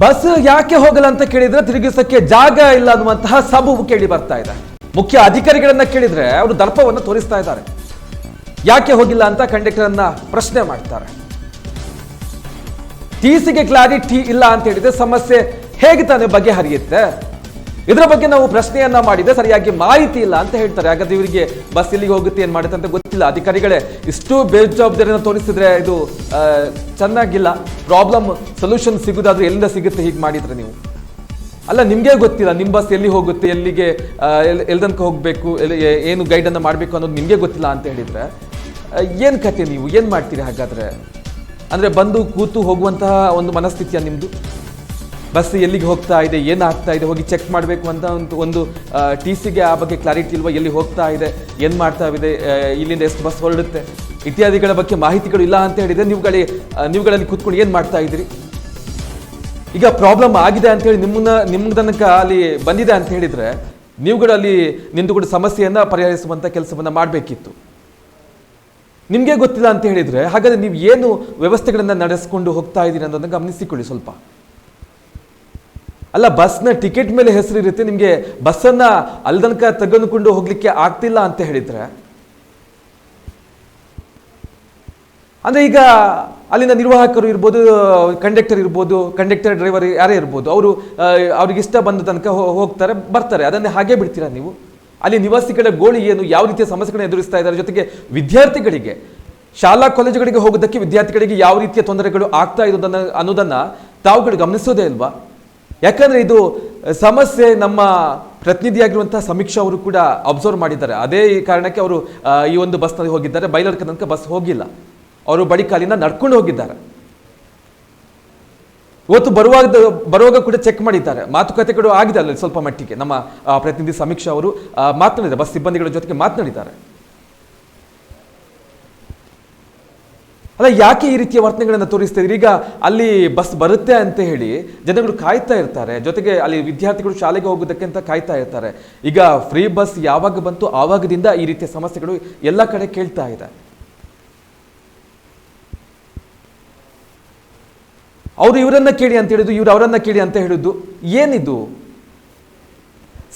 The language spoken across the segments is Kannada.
ಬಸ್ ಯಾಕೆ ಹೋಗಲ್ಲ ಅಂತ ಕೇಳಿದ್ರೆ ತಿರುಗಿಸಕ್ಕೆ ಜಾಗ ಇಲ್ಲ ಅನ್ನುವಂತಹ ಸಬೂಬು ಕೇಳಿ ಬರ್ತಾ ಇದೆ. ಮುಖ್ಯ ಅಧಿಕಾರಿಗಳನ್ನ ಕೇಳಿದ್ರೆ ಅವರು ದರ್ಪವನ್ನು ತೋರಿಸ್ತಾ ಇದ್ದಾರೆ. ಯಾಕೆ ಹೋಗಿಲ್ಲ ಅಂತ ಕಂಡಕ್ಟರ್ ಅನ್ನ ಪ್ರಶ್ನೆ ಮಾಡ್ತಾರೆ. ಟಿಸಿಗೆ ಕ್ಲಾರಿಟಿ ಇಲ್ಲ ಅಂತ ಹೇಳಿದ್ರೆ ಸಮಸ್ಯೆ ಹೇಗೆ ತಾನೇ ಬಗೆಹರಿಯುತ್ತೆ? ಇದರ ಬಗ್ಗೆ ನಾವು ಪ್ರಶ್ನೆಯನ್ನ ಮಾಡಿದ್ರೆ ಸರಿಯಾಗಿ ಮಾಹಿತಿ ಇಲ್ಲ ಅಂತ ಹೇಳ್ತಾರೆ. ಹಾಗಾದ್ರೆ ಇವರಿಗೆ ಬಸ್ ಎಲ್ಲಿಗೆ ಹೋಗುತ್ತೆ, ಏನ್ ಮಾಡುತ್ತೆ ಅಂತ ಗೊತ್ತಿಲ್ಲ. ಅಧಿಕಾರಿಗಳೇ, ಇಷ್ಟು ಬೇಜವಾಬ್ದಾರಿಯನ್ನು ತೋರಿಸಿದ್ರೆ ಇದು ಚೆನ್ನಾಗಿಲ್ಲ. ಪ್ರಾಬ್ಲಮ್ ಸೊಲ್ಯೂಷನ್ ಸಿಗುದಾದ್ರೆ ಎಲ್ಲಿಂದ ಸಿಗುತ್ತೆ, ಹೀಗೆ ಮಾಡಿದ್ರೆ ನೀವು. ಅಲ್ಲ, ನಿಮಗೆ ಗೊತ್ತಿಲ್ಲ. ನಿಮ್ಮ ಬಸ್ ಎಲ್ಲಿ ಹೋಗುತ್ತೆ, ಎಲ್ಲಿಗೆ ಎಲ್ದನ್ಕ ಹೋಗಬೇಕು ಹೋಗ್ಬೇಕು ಏನು ಗೈಡ್ ಅನ್ನ ಮಾಡ್ಬೇಕು ಅನ್ನೋದು ನಿಮಗೆ ಗೊತ್ತಿಲ್ಲ ಅಂತ ಹೇಳಿದ್ರೆ ಏನು ಕತೆ ನೀವು? ಏನ್ ಮಾಡ್ತೀರಿ ಹಾಗಾದ್ರೆ? ಅಂದ್ರೆ ಬಂದು ಕೂತು ಹೋಗುವಂತಹ ಒಂದು ಮನಸ್ಥಿತಿಯ ನಿಮ್ದು? ಬಸ್ ಎಲ್ಲಿಗೆ ಹೋಗ್ತಾ ಇದೆ ಏನಾಗ್ತಾ ಇದೆ, ಹೋಗಿ ಚೆಕ್ ಮಾಡಬೇಕು ಅಂತ ಒಂದು ಒಂದು ಟಿ ಸಿಗೆ ಆ ಬಗ್ಗೆ ಕ್ಲಾರಿಟಿ ಇಲ್ವಾ, ಎಲ್ಲಿ ಹೋಗ್ತಾ ಇದೆ, ಏನು ಮಾಡ್ತಾ ಇದೆ ಇಲ್ಲಿಂದ ಎಷ್ಟು ಬಸ್ ಹೊರಡುತ್ತೆ? ಇತ್ಯಾದಿಗಳ ಬಗ್ಗೆ ಮಾಹಿತಿಗಳು ಇಲ್ಲ ಅಂತ ಹೇಳಿದರೆ ನೀವುಗಳಿಗೆ ನೀವುಗಳಲ್ಲಿ ಕೂತ್ಕೊಂಡು ಏನು ಮಾಡ್ತಾ ಇದ್ದೀರಿ? ಈಗ ಪ್ರಾಬ್ಲಮ್ ಆಗಿದೆ ಅಂತ ಹೇಳಿ ನಿಮ್ಮನ್ನ ನಿಮ್ಮ ತನಕ ಅಲ್ಲಿ ಬಂದಿದೆ ಅಂತ ಹೇಳಿದರೆ ನೀವುಗಳು ಅಲ್ಲಿ ನಿಂತುಕೊಂಡು ಸಮಸ್ಯೆಯನ್ನು ಪರಿಹರಿಸುವಂಥ ಕೆಲಸವನ್ನು ಮಾಡಬೇಕಿತ್ತು. ನಿಮಗೆ ಗೊತ್ತಿಲ್ಲ ಅಂತ ಹೇಳಿದರೆ ಹಾಗಾದರೆ ನೀವು ಏನು ವ್ಯವಸ್ಥೆಗಳನ್ನು ನಡೆಸ್ಕೊಂಡು ಹೋಗ್ತಾ ಇದ್ದೀರಿ ಅನ್ನೋದನ್ನು ಗಮನಿಸಿಕೊಳ್ಳಿ ಸ್ವಲ್ಪ. ಅಲ್ಲ, ಬಸ್ನ ಟಿಕೆಟ್ ಮೇಲೆ ಹೆಸರು ಇರುತ್ತೆ, ನಿಮಗೆ ಬಸ್ಸನ್ನು ಅಲ್ಲಿ ತನಕ ತೆಗೆದುಕೊಂಡು ಹೋಗ್ಲಿಕ್ಕೆ ಆಗ್ತಿಲ್ಲ ಅಂತ ಹೇಳಿದ್ರೆ? ಅಂದ್ರೆ ಈಗ ಅಲ್ಲಿನ ನಿರ್ವಾಹಕರು ಇರ್ಬೋದು ಕಂಡಕ್ಟರ್ ಇರ್ಬೋದು ಕಂಡಕ್ಟರ್ ಡ್ರೈವರ್ ಯಾರೇ ಇರ್ಬೋದು, ಅವರು ಅವ್ರಿಗೆ ಇಷ್ಟ ಬಂದ ತನಕ ಹೋಗ್ತಾರೆ, ಬರ್ತಾರೆ. ಅದನ್ನೇ ಹಾಗೆ ಬಿಡ್ತೀರಾ ನೀವು? ಅಲ್ಲಿ ನಿವಾಸಿಗಳ ಗೋಳಿ ಏನು, ಯಾವ ರೀತಿಯ ಸಮಸ್ಯೆಗಳನ್ನ ಎದುರಿಸ್ತಾ ಇದ್ದಾರೆ? ಜೊತೆಗೆ ವಿದ್ಯಾರ್ಥಿಗಳಿಗೆ, ಶಾಲಾ ಕಾಲೇಜುಗಳಿಗೆ ಹೋಗೋದಕ್ಕೆ ವಿದ್ಯಾರ್ಥಿಗಳಿಗೆ ಯಾವ ರೀತಿಯ ತೊಂದರೆಗಳು ಆಗ್ತಾ ಇರೋದನ್ನ, ಅನ್ನೋದನ್ನು ತಾವುಗಳು ಗಮನಿಸೋದೇ ಇಲ್ವಾ? ಯಾಕಂದ್ರೆ ಇದು ಸಮಸ್ಯೆ ನಮ್ಮ ಪ್ರತಿನಿಧಿಯಾಗಿರುವಂಥ ಸಮೀಕ್ಷಾ ಅವರು ಕೂಡ ಅಬ್ಸರ್ವ್ ಮಾಡಿದ್ದಾರೆ. ಅದೇ ಕಾರಣಕ್ಕೆ ಅವರು ಈ ಒಂದು ಬಸ್ನಲ್ಲಿ ಹೋಗಿದ್ದಾರೆ. ಬೈಲರ್ಕ ತನಕ ಬಸ್ ಹೋಗಿಲ್ಲ. ಅವರು ಬಳಿ ಕಾಲಿನ ನಡ್ಕೊಂಡು ಹೋಗಿದ್ದಾರೆ. ಇವತ್ತು ಬರುವಾಗ ಬರುವಾಗ ಕೂಡ ಚೆಕ್ ಮಾಡಿದ್ದಾರೆ. ಮಾತುಕತೆ ಕೂಡ ಆಗಿದೆ ಅಲ್ಲಿ ಸ್ವಲ್ಪ ಮಟ್ಟಿಗೆ. ನಮ್ಮ ಪ್ರತಿನಿಧಿ ಸಮೀಕ್ಷಾ ಅವರು ಮಾತನಾಡಿದ್ದಾರೆ. ಬಸ್ ಸಿಬ್ಬಂದಿಗಳ ಜೊತೆಗೆ ಮಾತನಾಡಿದ್ದಾರೆ. ಅಲ್ಲ, ಯಾಕೆ ಈ ರೀತಿಯ ವರ್ತನೆಗಳನ್ನು ತೋರಿಸ್ತಾ ಇದ್ದೀರಿ ಈಗ ಅಲ್ಲಿ ಬಸ್ ಬರುತ್ತೆ ಅಂತ ಹೇಳಿ ಜನಗಳು ಕಾಯ್ತಾ ಇರ್ತಾರೆ. ಜೊತೆಗೆ ಅಲ್ಲಿ ವಿದ್ಯಾರ್ಥಿಗಳು ಶಾಲೆಗೆ ಹೋಗೋದಕ್ಕೆ ಅಂತ ಕಾಯ್ತಾ ಇರ್ತಾರೆ. ಈಗ ಫ್ರೀ ಬಸ್ ಯಾವಾಗ ಬಂತು, ಆವಾಗದಿಂದ ಈ ರೀತಿಯ ಸಮಸ್ಯೆಗಳು ಎಲ್ಲ ಕಡೆ ಕೇಳ್ತಾ ಇದೆ. ಅವರು ಇವರನ್ನ ಕೇಳಿ ಅಂತ ಹೇಳಿದ್ದು, ಇವರು ಅವರನ್ನ ಕೇಳಿ ಅಂತ ಹೇಳಿದ್ದು ಏನಿದು?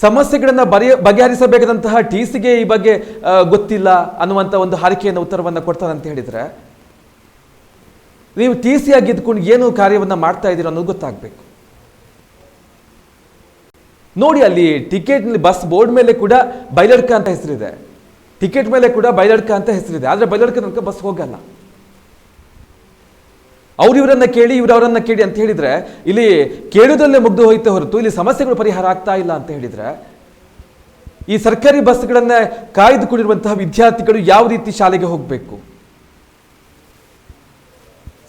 ಸಮಸ್ಯೆಗಳನ್ನು ಬರೆಯ, ಬಗೆಹರಿಸಬೇಕಾದಂತಹ ಟಿ ಸಿಗೆ ಈ ಬಗ್ಗೆ ಗೊತ್ತಿಲ್ಲ ಅನ್ನುವಂಥ ಒಂದು ಹಾರಿಕೆಯನ್ನು, ಉತ್ತರವನ್ನು ಕೊಡ್ತಾರೆ ಅಂತ ಹೇಳಿದ್ರೆ ನೀವು ಟಿ ಸಿ ಆಗಿ ಇದ್ಕೊಂಡು ಏನು ಕಾರ್ಯವನ್ನು ಮಾಡ್ತಾ ಇದ್ದೀರೋ ಅನ್ನೋದು ಗೊತ್ತಾಗಬೇಕು. ನೋಡಿ ಅಲ್ಲಿ ಟಿಕೆಟ್ ಬಸ್ ಬೋರ್ಡ್ ಮೇಲೆ ಕೂಡ ಬೈಲಡ್ಕ ಅಂತ ಹೆಸರಿದೆ. ಟಿಕೆಟ್ ಮೇಲೆ ಕೂಡ ಬೈಲಡ್ಕ ಅಂತ ಹೆಸರಿದೆ. ಆದರೆ ಬೈಲಡ್ಕ ತನಕ ಬಸ್ ಹೋಗಲ್ಲ. ಅವ್ರು ಇವರನ್ನ ಕೇಳಿ, ಇವ್ರು ಅವರನ್ನ ಕೇಳಿ ಅಂತ ಹೇಳಿದ್ರೆ, ಇಲ್ಲಿ ಕೇಳುವುದಲ್ಲೇ ಮುಗ್ದು ಹೋಯ್ತು ಹೊರತು ಇಲ್ಲಿ ಸಮಸ್ಯೆಗಳು ಪರಿಹಾರ ಆಗ್ತಾ ಇಲ್ಲ ಅಂತ ಹೇಳಿದ್ರೆ, ಈ ಸರ್ಕಾರಿ ಬಸ್ಗಳನ್ನ ಕಾಯ್ದುಕೊಂಡಿರುವಂತಹ ವಿದ್ಯಾರ್ಥಿಗಳು ಯಾವ ರೀತಿ ಶಾಲೆಗೆ ಹೋಗಬೇಕು?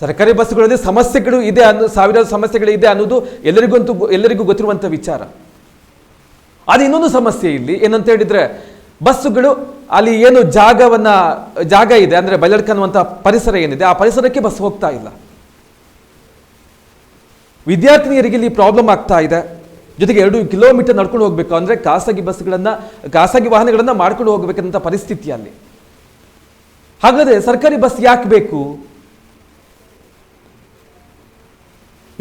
ಸರ್ಕಾರಿ ಬಸ್ಗಳಲ್ಲಿ ಸಮಸ್ಯೆಗಳು ಇದೆ ಅನ್ನೋ, ಸಾವಿರಾರು ಸಮಸ್ಯೆಗಳು ಇದೆ ಅನ್ನೋದು ಎಲ್ಲರಿಗೂ ಅಂತೂ ಎಲ್ಲರಿಗೂ ಗೊತ್ತಿರುವಂಥ ವಿಚಾರ. ಅದು ಇನ್ನೊಂದು ಸಮಸ್ಯೆ ಇಲ್ಲಿ. ಏನಂತ ಹೇಳಿದರೆ, ಬಸ್ಸುಗಳು ಅಲ್ಲಿ ಏನು ಜಾಗವನ್ನು, ಜಾಗ ಇದೆ, ಅಂದರೆ ಬಯಲಡ್ಕನ್ನುವಂಥ ಪರಿಸರ ಏನಿದೆ, ಆ ಪರಿಸರಕ್ಕೆ ಬಸ್ ಹೋಗ್ತಾ ಇಲ್ಲ. ವಿದ್ಯಾರ್ಥಿನಿಯರಿಗೆ ಇಲ್ಲಿ ಪ್ರಾಬ್ಲಮ್ ಆಗ್ತಾ ಇದೆ. ಜೊತೆಗೆ ಎರಡು ಕಿಲೋಮೀಟರ್ ನಡ್ಕೊಂಡು ಹೋಗಬೇಕು, ಅಂದರೆ ಖಾಸಗಿ ಬಸ್ಗಳನ್ನು, ಖಾಸಗಿ ವಾಹನಗಳನ್ನು ಮಾಡ್ಕೊಂಡು ಹೋಗಬೇಕಂತ ಪರಿಸ್ಥಿತಿ ಅಲ್ಲಿ. ಹಾಗಾದರೆ ಸರ್ಕಾರಿ ಬಸ್ ಯಾಕೆ ಬೇಕು?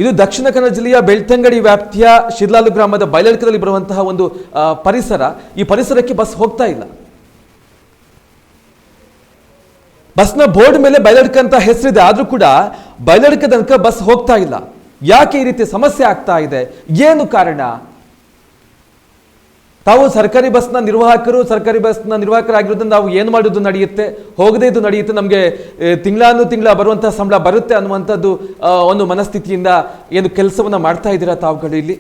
ಇದು ದಕ್ಷಿಣ ಕನ್ನಡ ಜಿಲ್ಲೆಯ ಬೆಳ್ತಂಗಡಿ ವ್ಯಾಪ್ತಿಯ ಶಿರ್ಲಾಲು ಗ್ರಾಮದ ಬಯಲಡ್ಕದಲ್ಲಿ ಬರುವಂತಹ ಒಂದು ಪರಿಸರ. ಈ ಪರಿಸರಕ್ಕೆ ಬಸ್ ಹೋಗ್ತಾ ಇಲ್ಲ. ಬಸ್ನ ಬೋರ್ಡ್ ಮೇಲೆ ಬಯಲಡ್ಕ ಅಂತ ಹೆಸರಿದೆ. ಆದರೂ ಕೂಡ ಬಯಲಡ್ಕದಂತ ತನಕ ಬಸ್ ಹೋಗ್ತಾ ಇಲ್ಲ. ಯಾಕೆ ಈ ರೀತಿ ಸಮಸ್ಯೆ ಆಗ್ತಾ ಇದೆ? ಏನು ಕಾರಣ? ತಾವು ಸರ್ಕಾರಿ ಬಸ್ನ ನಿರ್ವಾಹಕರು, ಸರ್ಕಾರಿ ಬಸ್ನ ನಿರ್ವಾಹಕರಾಗಿರೋದ್ರಿಂದ ನಾವು ಏನು ಮಾಡೋದು ನಡೆಯುತ್ತೆ? ಹೋಗದೇ ಇದು ನಡೆಯುತ್ತೆ. ನಮಗೆ ತಿಂಗಳಾನು ತಿಂಗಳ ಬರುವಂತಹ ಸಂಬಳ ಬರುತ್ತೆ ಅನ್ನುವಂಥದ್ದು ಒಂದು ಮನಸ್ಥಿತಿಯಿಂದ ಏನು ಕೆಲಸವನ್ನು ಮಾಡ್ತಾ ಇದ್ದೀರಾ ತಾವುಗಳು ಇಲ್ಲಿ?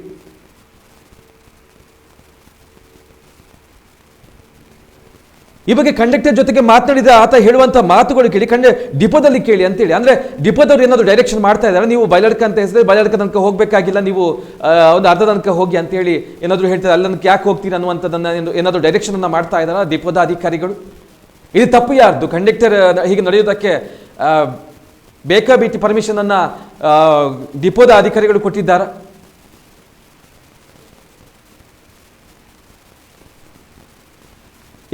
ಈ ಬಗ್ಗೆ ಕಂಡಕ್ಟರ್ ಜೊತೆಗೆ ಮಾತನಾಡಿದ ಆತ ಹೇಳುವಂತ ಮಾತುಗಳು ಕೇಳಿ, ಕಂಡ ಡಿಪೋದಲ್ಲಿ ಕೇಳಿ ಅಂತೇಳಿ. ಅಂದ್ರೆ ಡಿಪೋದವ್ರು ಏನಾದ್ರು ಡೈರೆಕ್ಷನ್ ಮಾಡ್ತಾ ಇದ್ದಾರೆ ನೀವು ಬಯಲಡ್ಕ ಅಂತ ಹೆಸರು ಬಯಲಡ್ಕ ತನಕ ಹೋಗಬೇಕಾಗಿಲ್ಲ, ನೀವು ಒಂದು ಅರ್ಧ ತನಕ ಹೋಗಿ ಅಂತ ಹೇಳಿ ಏನಾದ್ರು ಹೇಳ್ತಾರೆ ಅಲ್ಲಿ ಯಾಕೆ ಹೋಗ್ತೀರಿ ಅನ್ನುವಂಥದ್ದನ್ನು ಏನಾದರೂ ಡೈರೆಕ್ಷನ್ ಅನ್ನ ಮಾಡ್ತಾ ಇದ್ದಾರಾ ಡಿಪೋದ ಅಧಿಕಾರಿಗಳು? ಇದು ತಪ್ಪು ಯಾರ್ದು? ಕಂಡಕ್ಟರ್ ಹೀಗೆ ನಡೆಯೋದಕ್ಕೆ ಬೇಕಾಬಿಟ್ಟು ಬೇಕಾ ಬಿಟ್ಟು ಪರ್ಮಿಷನ್ ಅನ್ನ ಡಿಪೋದ ಅಧಿಕಾರಿಗಳು ಕೊಟ್ಟಿದ್ದಾರಾ?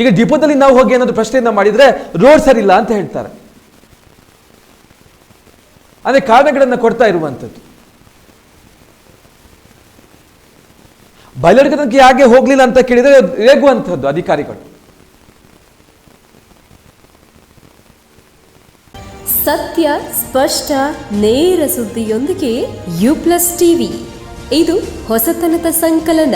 ಈಗ ಡಿಪೋದಲ್ಲಿ ನಾವು ಹೋಗಿ ಏನಾದ್ರು ಪ್ರಶ್ನೆಯನ್ನ ಮಾಡಿದ್ರೆ ರೋಡ್ ಸರಿ ಇಲ್ಲ ಅಂತ ಹೇಳ್ತಾರೆ. ಅದೇ ಕಾರಣಗಳನ್ನು ಕೊಡ್ತಾ ಇರುವಂಥದ್ದು. ಬಯಲರ್ಗದಕ್ಕೆ ತನಕ ಹೋಗ್ಲಿಲ್ಲ ಅಂತ ಕೇಳಿದ್ರೆ ರೇಗುವಂಥದ್ದು ಅಧಿಕಾರಿಗಳು. ಸತ್ಯ, ಸ್ಪಷ್ಟ, ನೇರ ಸುದ್ದಿಯೊಂದಿಗೆ ಯು ಪ್ಲಸ್ ಟಿವಿ. ಇದು ಹೊಸತನದ ಸಂಕಲನ.